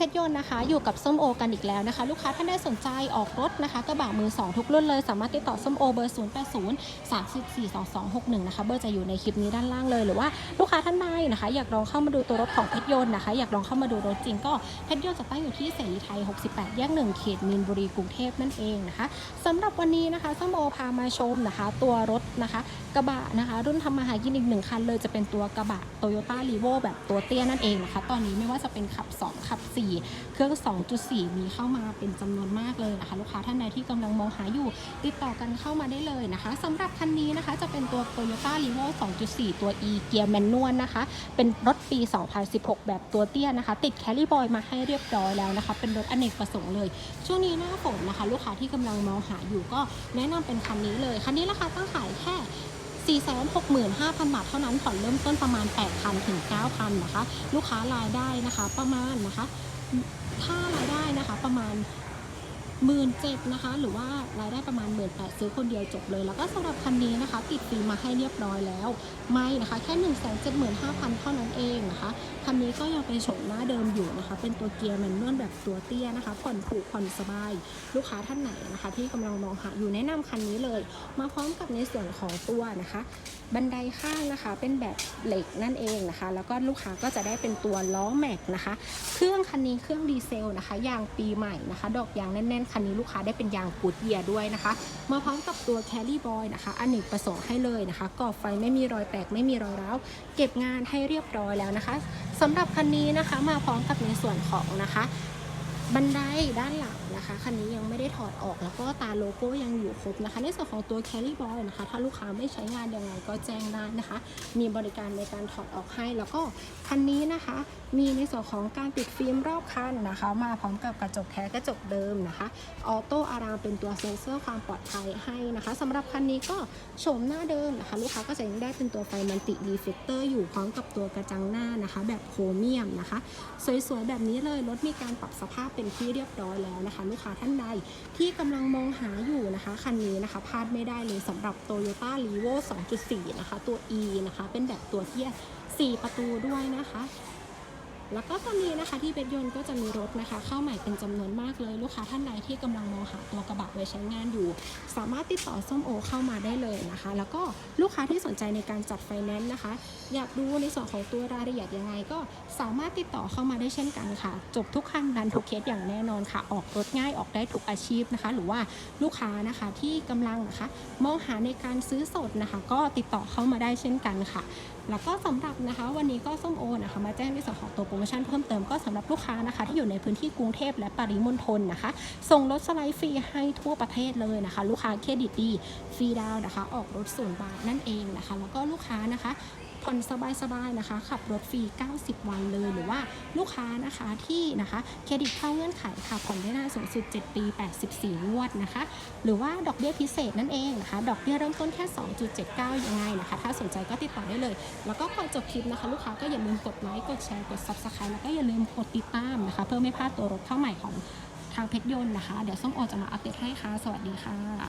เพชรยนต์นะคะ อยู่กับส้มโอกันอีกแล้วนะคะ ลูกค้าท่านใดสนใจออกรถนะคะ กระบะมือ 2 ทุกรุ่นเลย สามารถติดต่อส้มโอเบอร์ 0 8 0 3 4 2 2 6 1 นะคะ เบอร์จะอยู่ในคลิปนี้ด้านล่างเลย หรือว่าลูกค้าท่านใดนะคะ อยากลองเข้ามาดูตัวรถของเพชรยนต์นะคะ อยากลองเข้ามาดูรถจริงก็เพชรยนต์จะตั้งอยู่ที่เสรีไทย 68 แยก 1 เขตมีนบุรีกรุงเทพนั่นเองนะคะสำหรับวันนี้นะคะส้มโอพามาชมนะคะ ตัวรถนะคะกระบะนะคะ รุ่นทำมาหากินอีกหนึ่งคันเลยจะเป็นตัวกระบะ Toyota r e v o แบบตัวเตี้ยนั่นเองนะคะ ตอนนี้ไม่ว่าจะเป็นขับ 2 ขับ 4 เครื่อง 2.4 มีเข้ามาเป็นจำนวนมากเลยนะคะ ลูกค้าท่านใดที่กำลังมองหาอยู่ ติดต่อกันเข้ามาได้เลยนะคะสำหรับคันนี้นะคะจะเป็นตัว Toyota r e v o 2.4 ตัว e เกียร์แมนนวลนะคะ เป็นรถปี 2016 แบบตัวเตี้ยนะคะ ติดแคลรี่บอยมาให้เรียบร้อยแล้วนะคะ เป็นรถอเนกประสงค์เลย ช่วงนี้หน้าฝนนะคะ ลูกค้าที่กำลังมองหาอยู่ก็แนะนำเป็นคันนี้เลยคันนี้ราคาตั้งขายแค่ 465,000 บาทเท่านั้นผ่อนเริ่มต้นประมาณ 8,000 ถึง 9,000 นะคะ ลูกค้ารายได้นะคะประมาณนะคะ ถ้ารายได้นะคะประมาณ หมื่นเจ็ดนะคะ หรือว่ารายได้ประมาณหมื่นแปดซื้อคนเดียวจบเลย แล้วก็สำหรับคันนี้นะคะ ติดฟรีมาให้เรียบร้อยแล้ว ไม่นะคะ แค่1นึ่งแสนเจ็ดหมื่นห้าพันเท่านั้นเองนะคะ คันนี้ก็ยังเป็นโฉมหน้าเดิมอยู่นะคะ เป็นตัวเกียร์แมนนวลแบบตัวเตี้ยนะคะ ผ่อนถูกผ่อนสบาย ลูกค้าท่านไหนนะคะ ที่กำลังมองหาอยู่แนะนำคันนี้เลย มาพร้อมกับในส่วนของตัวนะคะ บันไดข้างนะคะ เป็นแบบเหล็กนั่นเองนะคะ แล้วก็ลูกค้าก็จะได้เป็นตัวล้อแม็กนะคะ เครื่องคันนี้เครื่องดีเซลนะคะ ยางปีใหม่นะคะ ดอกยางแน่นๆคันนี้ลูกค้าได้เป็นยางกูดเยียด้วยนะคะ มาพร้อมกับตัวแคลรี่บอยนะคะอันหนึ่งประสงค์ให้เลยนะคะกรอบไฟไม่มีรอยแตกไม่มีรอยร้าวเก็บงานให้เรียบร้อยแล้วนะคะสำหรับคันนี้นะคะมาพร้อมกับในส่วนของนะคะ บันไดด้านหลังนะคะคันนี้ยังไม่ได้ถอดออกแล้วก็ตาโลโก้ยังอยู่ครบนะคะ ในส่วนของตัว Carry Boy นะคะ ถ้าลูกค้าไม่ใช้งานยังไงก็แจ้งได้นะคะ มีบริการในการถอดออกให้ แล้วก็คันนี้นะคะ มีในส่วนของการติดฟิล์มรอบคันนะคะ มาพร้อมกับกระจกแท้กระจกเดิมนะคะออโต้อารามเป็นตัวเซ็นเซอร์ความปลอดภัยให้นะคะสำหรับคันนี้ก็โฉมหน้าเดิมนะคะ ลูกค้าก็จะยังได้เป็นตัวไฟมันติรีเฟกเตอร์อยู่พร้อมกับตัวกระจังหน้านะคะ แบบโครเมียมนะคะ สวยๆแบบนี้เลยรถมีการปรับสภาพเป็นที่เรียบร้อยแล้วนะคะ ลูกค้าท่านใดที่กำลังมองหาอยู่นะคะ คันนี้นะคะพลาดไม่ได้เลยสำหรับ Toyota r e v o 2.4 นะคะ ตัว E นะคะ เป็นแบบตัวที่4ประตูด้วยนะคะ แล้วก็ตอนนี้นะคะที่เบสยนต์ก็จะมีรถนะคะ เข้าใหม่เป็นจำนวนมากเลยลูกค้าท่านใดที่กำลังมองหาตัวกระบะไว้ใช้งานอยู่ สามารถติดต่อส้มโอเข้ามาได้เลยนะคะ แล้วก็ลูกค้าที่สนใจในการจัดไฟแนนซ์นะคะ อยากดูในส่วนของตัวรายละเอียดยังไง ก็สามารถติดต่อเข้ามาได้เช่นกันค่ะ จบทุกคันดันทุกเคสอย่างแน่นอนค่ะ ออกรถง่ายออกได้ทุกอาชีพนะคะ หรือว่าลูกค้านะคะที่กำลังนะคะ มองหาในการซื้อสดนะคะ ก็ติดต่อเข้ามาได้เช่นกันค่ะ แล้วก็สำหรับนะคะวันนี้ก็ส้มโอนะคะมาแจ้งในส่วนของตัวโปรโมชั่นเพิ่มเติมก็สำหรับลูกค้านะคะ ที่อยู่ในพื้นที่กรุงเทพและปริมณฑลนะคะ ส่งรถสไลด์ฟรีให้ทั่วประเทศเลยนะคะ ลูกค้าเครดิตดีฟรีดาวน์นะคะ ออกรถศูนย์บาทนั่นเองนะคะ แล้วก็ลูกค้านะคะผ่อนสบายๆนะคะ ขับรถฟรี 90 วันเลย หรือว่าลูกค้านะคะที่นะคะเครดิตเข้าเงื่อนไขค่ะผ่อนได้นานสูงสุด 7 ปี 84 งวดนะคะ หรือว่าดอกเบี้ยพิเศษนั่นเองนะคะ ดอกเบี้ยเริ่มต้นแค่ 2.79 ยังไงนะคะ ถ้าสนใจก็ติดต่อได้เลยแล้วก็ก่อนจบคลิปนะคะ ลูกค้าก็อย่าลืมกดไลค์กดแชร์กด Subscribe แล้วก็อย่าลืมกดติดตามนะคะ เพื่อไม่พลาดตัวรถเข้าใหม่ของทางเพชรยนต์นะคะ เดี๋ยวส้มโอจะมาอัปเดตให้ค่ะ สวัสดีค่ะ